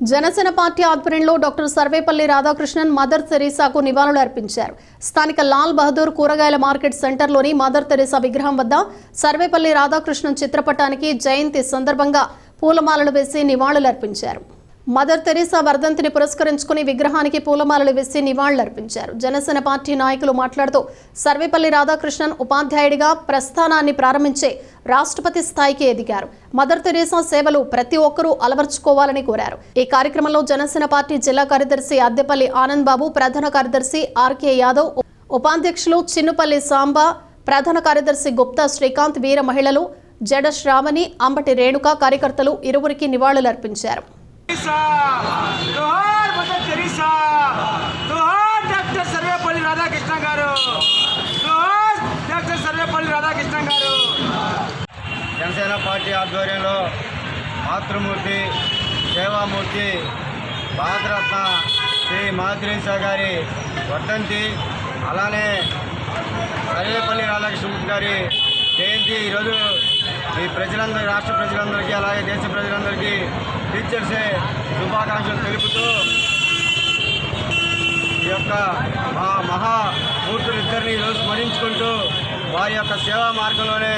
Janasena party ఆధ్వర్యంలో doctor Sarvepalli Radhakrishnan mother తెరీసాకు నివాళులు అర్పించారు. స్థానిక లాల్ బహదూర్ కూరగాయల మార్కెట్ సెంటర్లోని మదర్ తెరీసా విగ్రహం వద్ద సర్వేపల్లి రాధాకృష్ణన్ చిత్రపటానికి జయంతి సందర్భంగా పూలమాలలు వేసి నివాళులు అర్పించారు మదర్ తెరీసా వర్ధంతిని పురస్కరించుకుని విగ్రహానికి పూలమాలలు వేసి నివాళులర్పించారు. జనసేన పార్టీ నాయకులు మాట్లాడుతూ సర్వేపల్లి రాధాకృష్ణన్ ఉపాధ్యాయుడిగా ప్రస్థానాన్ని ప్రారంభించే రాష్ట్రపతి స్థాయికి ఎదిగారు. మదర్ తెరీసా సేవలు ప్రతి ఒక్కరూ అలవర్చుకోవాలని కోరారు. ఈ కార్యక్రమంలో జనసేన పార్టీ జిల్లా కార్యదర్శి అద్దెపల్లి ఆనంద్ బాబు ప్రధాన కార్యదర్శి ఆర్కే యాదవ్ ఉపాధ్యక్షులు చిన్నుపల్లి సాంబా ప్రధాన కార్యదర్శి గుప్తా శ్రీకాంత్ వీర మహిళలు జడ శ్రావణి అంబటి రేణుక కార్యకర్తలు ఇరువురికి నివాళులర్పించారు. జోహార్ మదర్ తెరీసా. జోహార్ డాక్టర్ సర్వేపల్లి రాధాకృష్ణ గారు. జోహార్ డాక్టర్ సర్వేపల్లి రాధాకృష్ణ గారు. జనసేన పార్టీ ఆధ్వర్యంలో మాతృమూర్తి సేవామూర్తి భారతరత్న శ్రీ మాతృశా గారి వర్ధంతి అలానే సర్వేపల్లి రాధాకృష్ణమూర్తి గారి జయంతి ఈరోజు ఈ ప్రజలందరి రాష్ట్ర ప్రజలందరికీ అలాగే దేశ ప్రజలందరికీ టీచర్సే శుభాకాంక్షలు తెలుపుతూ ఈ యొక్క మా మహామూర్తులిద్దరిని ఈరోజు స్మరించుకుంటూ వారి యొక్క సేవా మార్గంలోనే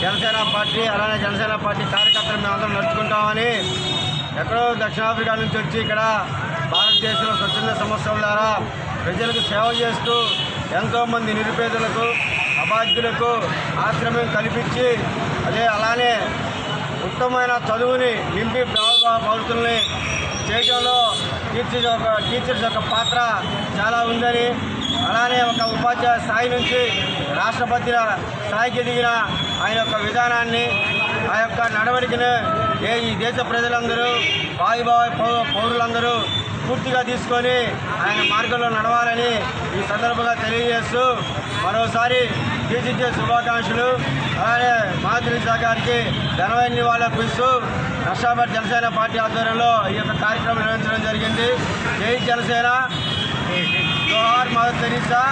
జనసేన పార్టీ అలానే జనసేన పార్టీ కార్యకర్తలు మేమందరం నడుచుకుంటామని ఎక్కడో దక్షిణాఫ్రికా నుంచి వచ్చి ఇక్కడ భారతదేశంలో స్వచ్ఛంద సంస్థల ద్వారా ప్రజలకు సేవ చేస్తూ ఎంతోమంది నిరుపేదలకు అబాధ్యులకు ఆశ్రమం కల్పించి అదే అలానే ఉత్తమమైన చదువుని నింపి ప్రభావ చేయడంలో టీచర్స్ యొక్క టీచర్స్ యొక్క పాత్ర చాలా ఉందని అలానే ఒక ఉపాధ్యాయ స్థాయి నుంచి రాష్ట్రపతి స్థాయికి ఎదిగిన ఆయన యొక్క విధానాన్ని ఆ యొక్క నడవడికను ఏ ఈ దేశ ప్రజలందరూ వాయుభావ పౌరులందరూ పూర్తిగా తీసుకొని ఆయన మార్గంలో నడవాలని ఈ సందర్భంగా తెలియజేస్తూ మరోసారి టీచర్స్ శుభాకాంక్షలు. అలానే మాతృశా గారికి ఘనమైన నివాళులు ఇస్తూ నష్టాబాద్ జనసేన పార్టీ ఆధ్వర్యంలో ఈ యొక్క కార్యక్రమం నిర్వహించడం జరిగింది. జై జనసేన. జోహార్ మదర్ తెరీసా.